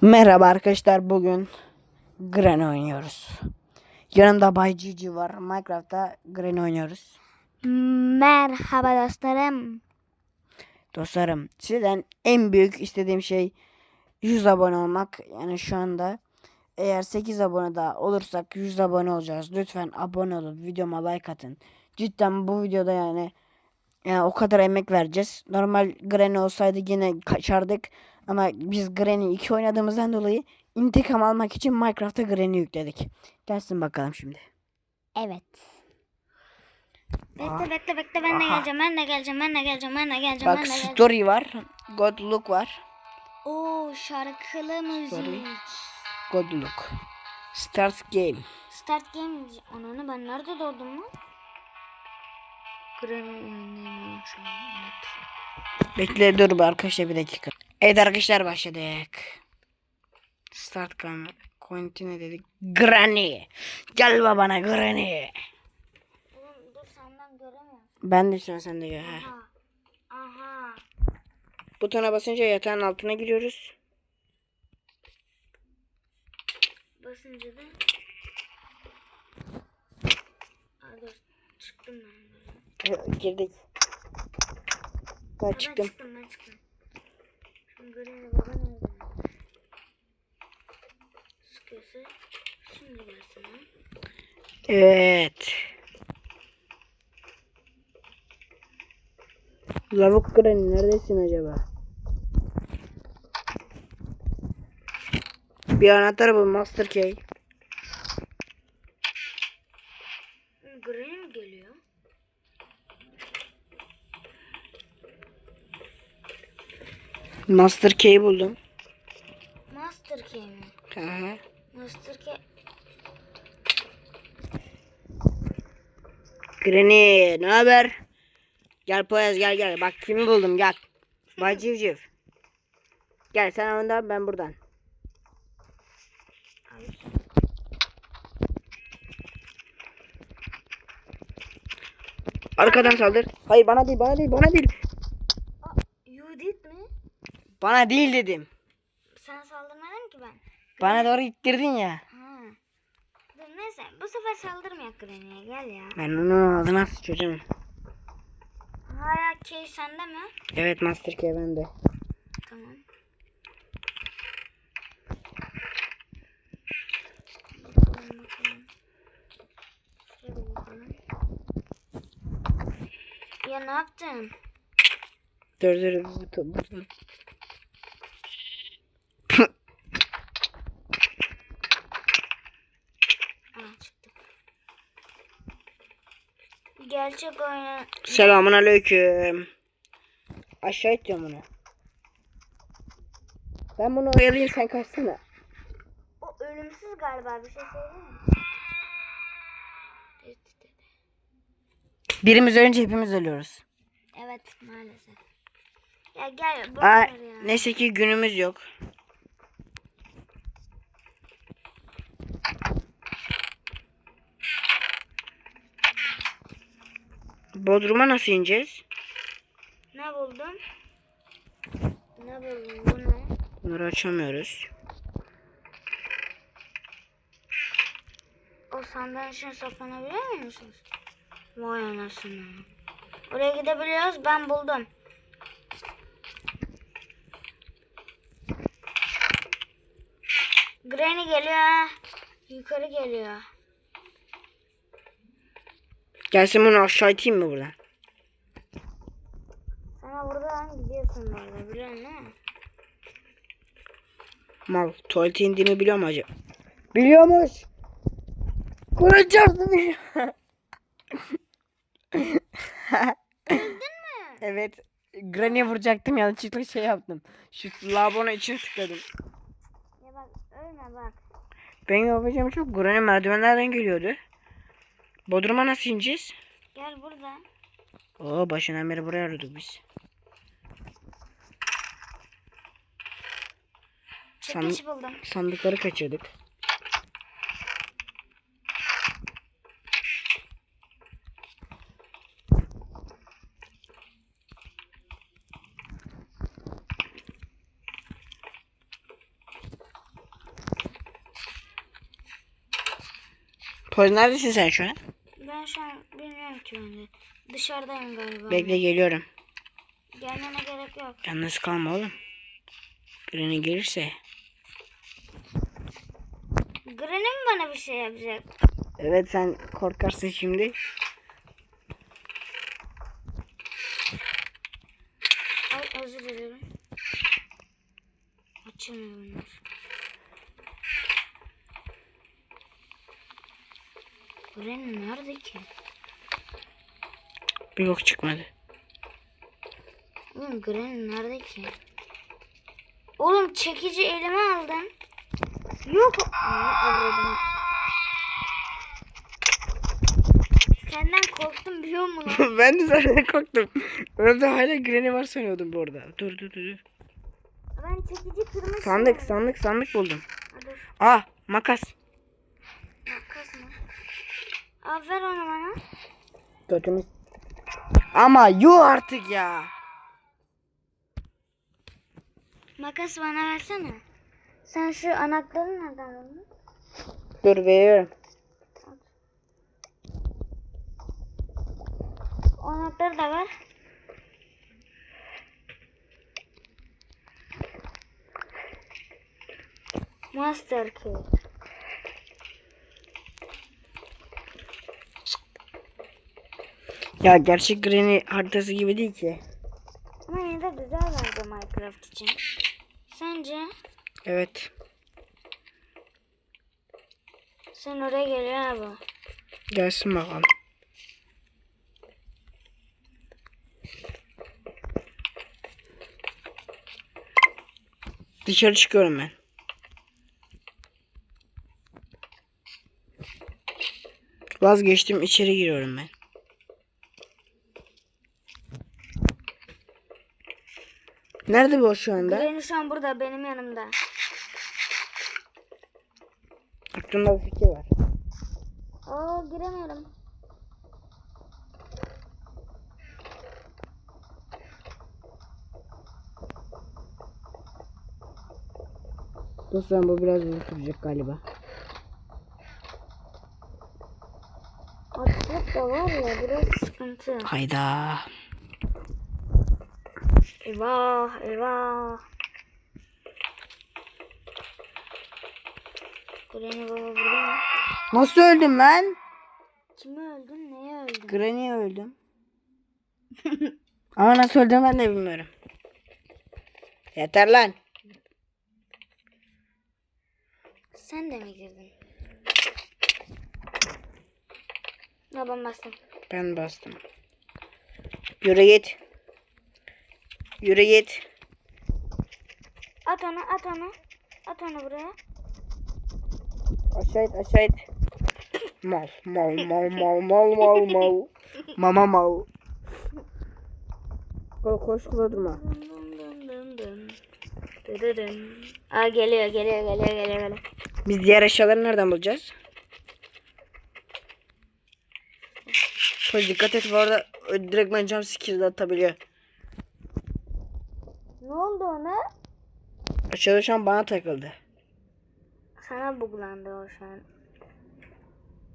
Merhaba arkadaşlar bugün Gren oynuyoruz. Yanımda Bay Cici var. Minecraft'ta Gren oynuyoruz. Merhaba dostlarım. Dostlarım sizden en büyük istediğim şey 100 abone olmak. Yani şu anda eğer 8 abone daha olursak 100 abone olacağız. Lütfen abone olun. Videoma like atın. Cidden bu videoda yani yani o kadar emek vereceğiz. Normal Granny olsaydı yine kaçardık. Ama biz Granny 2 oynadığımızdan dolayı intikam almak için Minecraft'a Granny yükledik. Gelsin bakalım şimdi. Evet. Bekle bekle bekle ben de Aha. geleceğim ben de geleceğim ben de geleceğim ben de geleceğim Bak ben de geleceğim. story var. God look var. Oo şarkılı müzik. Story. God look. Start game. Start game. Ananı ben nerede doğdum lan? Evet. Bekle dur bir arkadaşlar bir dakika. Evet arkadaşlar başladık. Start game. Continue dedik. Granny. Gel babana Granny. Oğlum dur senden göremiyorum. Ben de şu an sende gör. ha. Aha. Aha. Butona basınca yatağın altına giriyoruz. Basınca da. Aa, dur. Çıktım ben. Girdik. Ben Ben çıktım. çıktım ben çıktım. Şimdi Granny baba nerede? Sıkıyorsa şimdi gelsin. Evet. Lavuk Granny neredesin acaba? Bir anahtar bu Master Key. Hı, Granny mi geliyor? Master Key buldum. Master Key mi? Hı hı. Master Key. Granny ne haber? Gel Poyaz gel gel. Bak kimi buldum gel. Bay Civciv. Gel sen önden ben buradan. Arkadan saldır. Hayır bana değil bana değil bana değil. Aa, you did mi? Bana değil dedim. Sen saldırmadın ki ben. Bana doğru ittirdin ya. Ha. Dur neyse bu sefer saldırmayak Granny'e gel ya. Ben onun ağzına sıçacağım. Hala Key sende mi? Evet Master Key bende. Tamam. Bakalım bakalım. Şöyle bakalım. Ya ne yaptın? Dur dur. bu- bu- bu- Aa çıktı. Gerçek oyunu. Selamun aleyküm. Aşağı iteceğim onu. Ben bunu oyalayayım sen kaçsana. O ölümsüz galiba bir şey söyleyeyim mi? Birimiz önce hepimiz ölüyoruz. Evet maalesef. Ya gel Aa, ya. neyse ki günümüz yok. Bodrum'a nasıl ineceğiz? Ne buldun? Ne buldun? Bu ne? Bunları açamıyoruz. O sandalye içine saklanabiliyor musunuz? Vay anasını. Oraya gidebiliyoruz. Ben buldum. Granny geliyor. Yukarı geliyor. Gelsin bunu aşağı iteyim mi buradan? Sana buradan gidiyorsun böyle biliyorsun değil mi? Mal tuvalete indiğimi biliyor mu acaba? Biliyormuş. Kuracağım seni. Evet. Granny'e vuracaktım yanlışlıkla şey yaptım. Şu lavabonun içine tıkladım. Ya bak ölme bak. Ben yapacağım çok. Granny merdivenlerden geliyordu. Bodrum'a nasıl ineceğiz? Gel burada. Oo başından beri buraya aradık biz. Sand buldum. sandıkları kaçırdık. Poyraz neredesin sen şu an? Ben şu an bilmiyorum ki önde. Dışarıdayım galiba. Bekle geliyorum. Gelmene gerek yok. Yalnız kalma oğlum. Birini gelirse. Granny mi bana bir şey yapacak? Evet sen korkarsın şimdi. Ay özür dilerim. Açılmıyor Granny nerede ki? Bir yok çıkmadı. Oğlum Granny nerede ki? Oğlum çekici elime aldın. Yok. Aa. Senden korktum biliyor musun ben de zaten korktum. Önümde hala Granny var sanıyordum bu arada. Dur dur dur. dur. Ben çekici kırmızı. Sandık sandık sandık buldum. Dur. Ah makas. Makas mı? Aa, ver onu bana. Götümüz. Ama yuh artık ya. Makas bana versene. Sen şu anahtarı nereden aldın? Dur veriyorum. Anahtarı da ver. Master key. Ya gerçek Granny haritası gibi değil ki. Ama yine de güzel bence Minecraft için. Sence? Evet. Sen oraya geliyor abi. Gelsin bakalım. Dışarı çıkıyorum ben. Vazgeçtim içeri giriyorum ben. Nerede bu şu anda? Granny şu an burada benim yanımda. Aklımda bir fikir var. Aa giremiyorum. Dostlar bu biraz uzun sürecek galiba. Açlık da var ya biraz sıkıntı. Hayda. Eyvah eyvah. Granny baba burada mı? Nasıl öldüm ben? Kimi öldün neye öldün? Granny'e öldüm. Ama nasıl öldüm ben de bilmiyorum. Yeter lan. Sen de mi girdin? Ya ben bastım. Ben bastım. Yürü git. Yürü git. At onu at onu. At onu buraya. Aşağı it aşağı it. Mal mal mal mal mal mal mal. Mama mal. Koş koş. Dırırın. Aa geliyor geliyor geliyor geliyor geliyor. Biz diğer eşyaları nereden bulacağız? Koş dikkat et bu arada direkt ben cam skill'de atabiliyor. Ne oldu ona? Aşağıda şu an bana takıldı. Sana buglandı o şu an.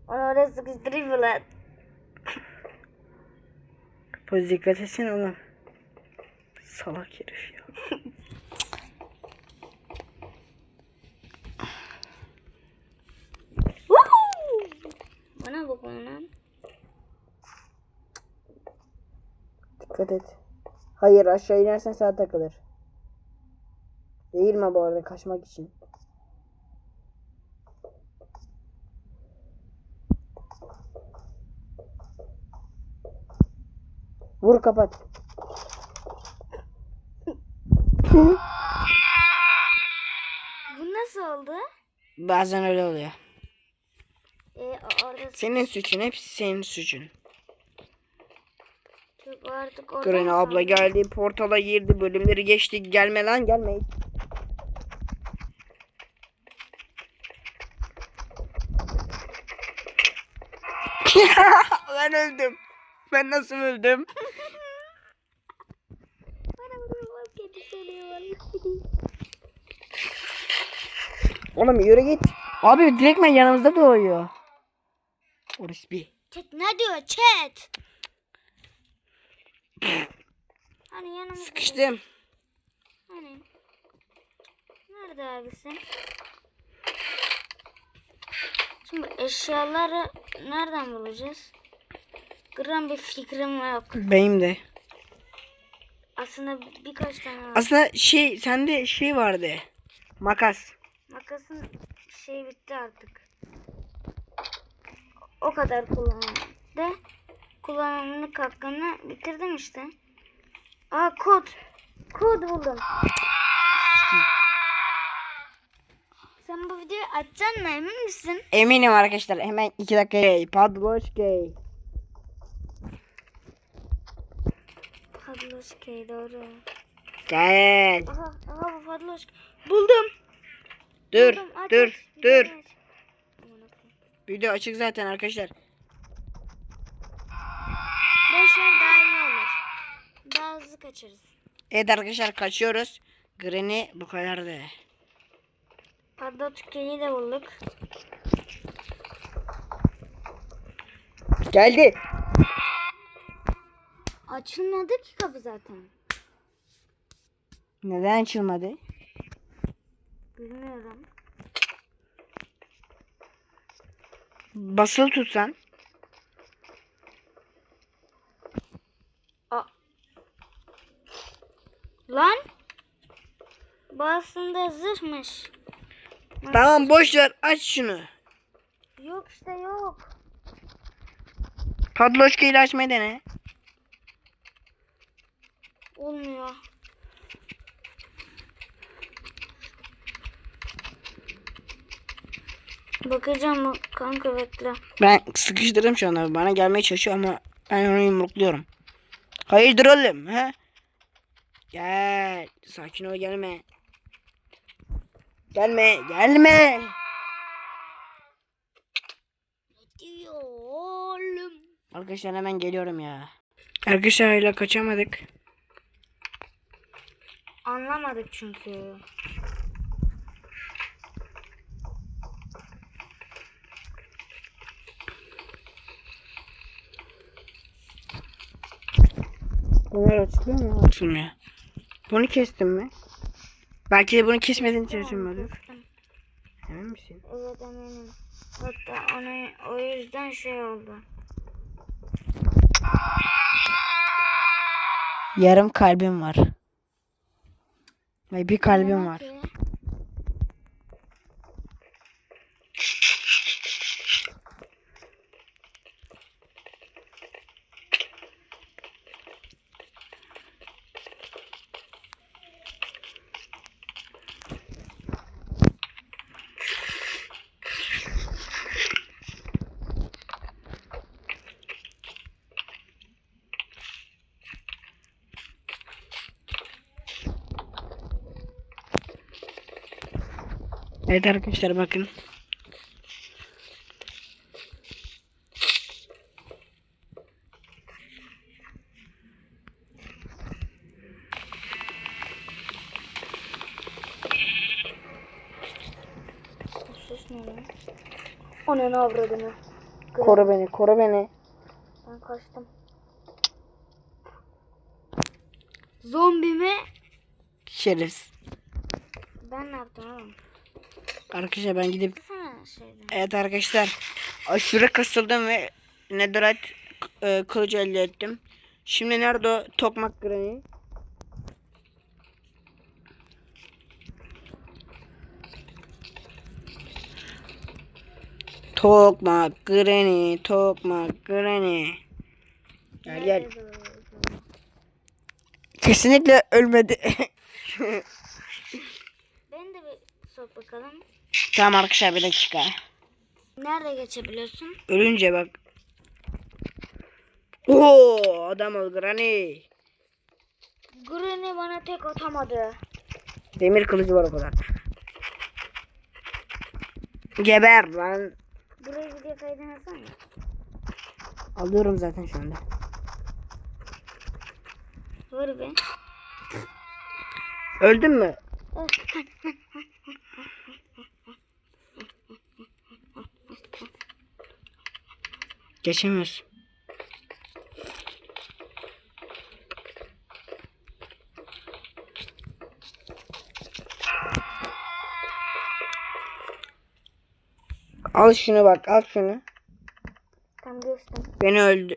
Onu oraya sıkıştırayım mı lan? Poz dikkat etsene oğlum. Salak herif ya. Bana bak lan. Dikkat et. Hayır aşağı inersen sana takılır. Eğilme bu arada kaçmak için. Vur kapat. Bu nasıl oldu? Bazen öyle oluyor. Ee, orada Senin suçun hepsi senin suçun. Artık orada Granny mı abla geldi portala girdi bölümleri geçti gelme lan gelme. ben öldüm. Ben nasıl öldüm? Oğlum yürü git. Abi direktmen yanımızda doğuyor. Orası bir. Chat ne diyor chat? Hani yanıma Sıkıştım. Hani? Nerede abisi? Şimdi eşyaları nereden bulacağız? Gram bir fikrim yok. Benim de. Aslında birkaç tane var. Aslında şey sende şey vardı. Makas. Makasın şey bitti artık. O kadar kullanıldı. Kullanımlık hakkını bitirdim işte. Aa kod. Kod buldum. Sen bu videoyu açacaksın mı emin misin? Eminim arkadaşlar. Hemen iki dakika. Hey, Padloş gay. Padloşkey doğru. Gel. Aha, aha bu Padloşk. Buldum. Dur, Buldum. Aç, dur, aç. dur. Aç. Video açık zaten arkadaşlar. Boş ver daha iyi olur. Daha hızlı kaçarız. Evet arkadaşlar kaçıyoruz. Granny bu kadardı. Padloşkeyi de bulduk. Geldi. Açılmadı ki kapı zaten. Neden açılmadı? Bilmiyorum. Basılı tutsan. Lan. Bu aslında zırhmış. Tamam boş ver aç şunu. Yok işte yok. Padloşka ile açmayı dene. Olmuyor. Bakacağım bak kanka bekle. Ben sıkıştırdım şu anda. Bana gelmeye çalışıyor ama ben onu yumrukluyorum. Hayırdır oğlum he? Gel. Sakin ol gelme. Gelme gelme. Arkadaşlar hemen geliyorum ya. Arkadaşlar hala kaçamadık. Anlamadık çünkü. Bunlar açılıyor mu? Açılmıyor. Bunu kestin mi? Belki de bunu kesmediğin için açılmadı. Emin misin? Evet eminim. Hatta onu o yüzden şey oldu. Yarım kalbim var. Ve bir kalbim var. Evet arkadaşlar bakın. Bu ses ne lan? O ne ne avradını? Koru beni, koru beni. Ben kaçtım. Zombi mi? Şerefsiz. Ben ne yaptım oğlum? Arkadaşlar ben gidip. Evet arkadaşlar aşırı kasıldım ve netherite e, kılıcı elde ettim. Şimdi nerede o tokmak granny? Tokmak granny, tokmak granny. Gel gel. Kesinlikle ölmedi. Beni de bir sok bakalım. Tamam arkadaşlar bir dakika. Nerede geçebiliyorsun? Ölünce bak. Oo adam ol granny. Granny bana tek atamadı. Demir kılıcı var o kadar. Geber lan. Burayı video kaydını alsana. Alıyorum zaten şu anda. Vur be. Öldün mü? Geçemiyoruz. Al şunu bak al şunu. Tam geçtim. Beni öldü.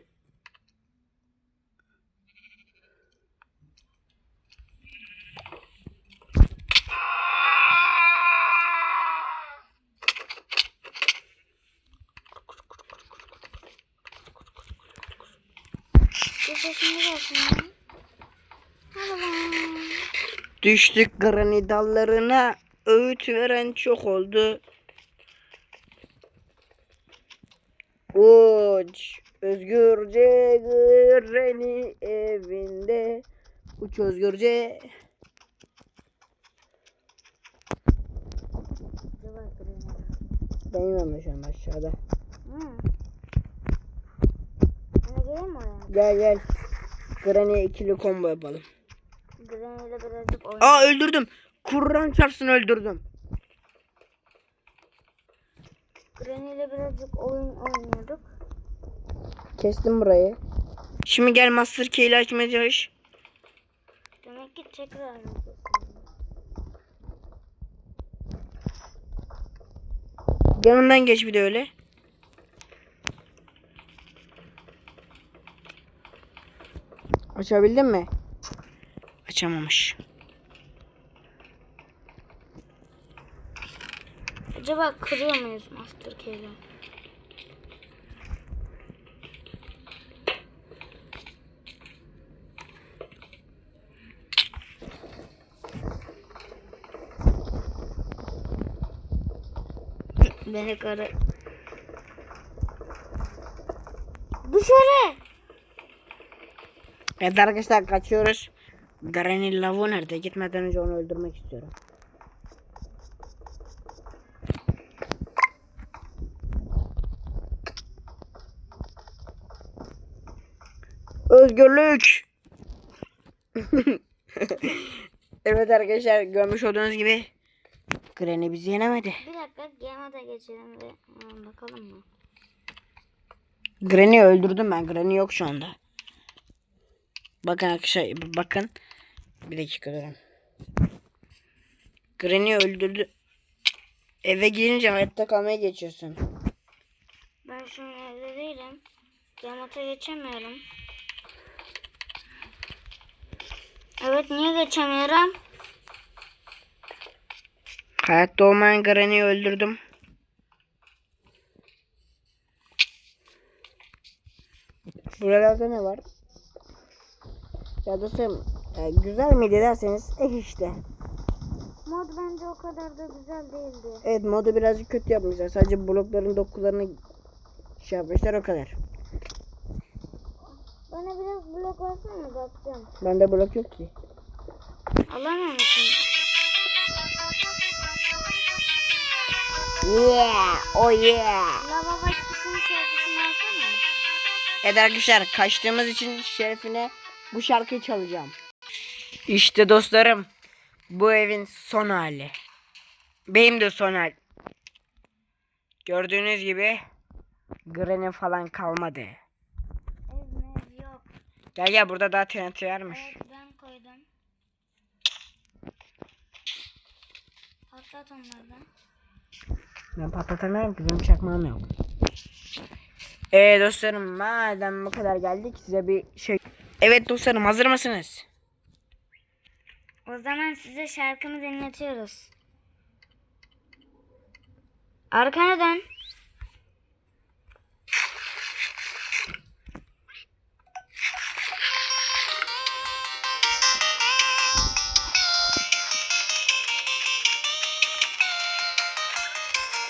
Bir sesini gelsin ya. Hadi lan. Düştük granny dallarına. Öğüt veren çok oldu. Uç özgürce granny evinde. Uç özgürce. Ben an aşağıda. Gel gel. Granny ikili combo yapalım. Granny ile birazcık oyun. Aa öldürdüm. Kur'an çarpsın öldürdüm. Granny ile birazcık oyun oynuyorduk. Kestim burayı. Şimdi gel Master Key ile açmaya çalış. Demek ki tekrar Yanından geç bir de öyle. Açabildin mi? Açamamış. Acaba kırıyor muyuz Master Key'le? Beni karı. Dışarı. Evet arkadaşlar kaçıyoruz. Granny Lavo nerede? Gitmeden önce onu öldürmek istiyorum. Özgürlük. evet arkadaşlar görmüş olduğunuz gibi Granny bizi yenemedi. Bir dakika Game'a da geçelim ve ha, bakalım mı? Granny'i öldürdüm ben. Granny yok şu anda. Bakın arkadaşlar bakın. Bir dakika durun. Granny'i öldürdü. Eve girince hayatta kalmaya geçiyorsun. Ben şu an evde değilim. Game'a geçemiyorum. Evet niye geçemiyorum? Hayatta olmayan Granny'i öldürdüm. Buralarda ne var? Ya dostum e, güzel miydi derseniz eh işte. Mod bence o kadar da güzel değildi. Evet modu birazcık kötü yapmışlar. Sadece blokların dokularını şey yapmışlar o kadar. Bana biraz blok versene bakacağım. Bende blok yok ki. Musun? Yeah, oh yeah. Lava Vakfı'nın şarkısını alsana. Evet arkadaşlar kaçtığımız için şerefine bu şarkıyı çalacağım. İşte dostlarım bu evin son hali. Benim de son hal. Gördüğünüz gibi Granny falan kalmadı. Ev mev yok. Gel gel burada daha TNT varmış. Evet ben koydum. Patlat onlardan. Ben patlatamıyorum ki benim çakmağım yok. Ee dostlarım madem bu kadar geldik size bir şey... Evet dostlarım hazır mısınız? O zaman size şarkımı dinletiyoruz. Arkana dön.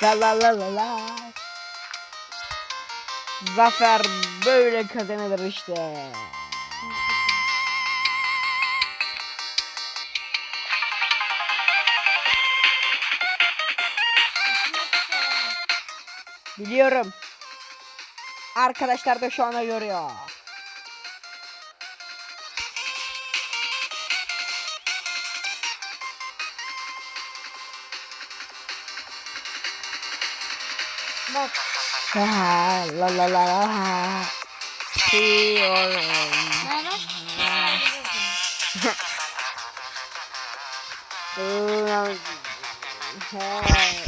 La la la la la. Zafer böyle kazanılır işte. Biliyorum. Arkadaşlar da şu anda görüyor. Bak La la la la. Seviyorum.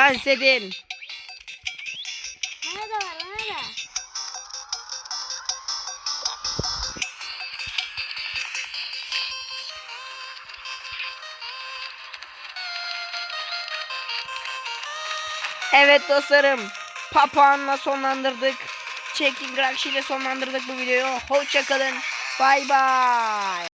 Ben istedim. Bana da var bana da. Evet dostlarım. Papağanla sonlandırdık. Checking Rakşi ile sonlandırdık bu videoyu. Hoşçakalın. Bay bay.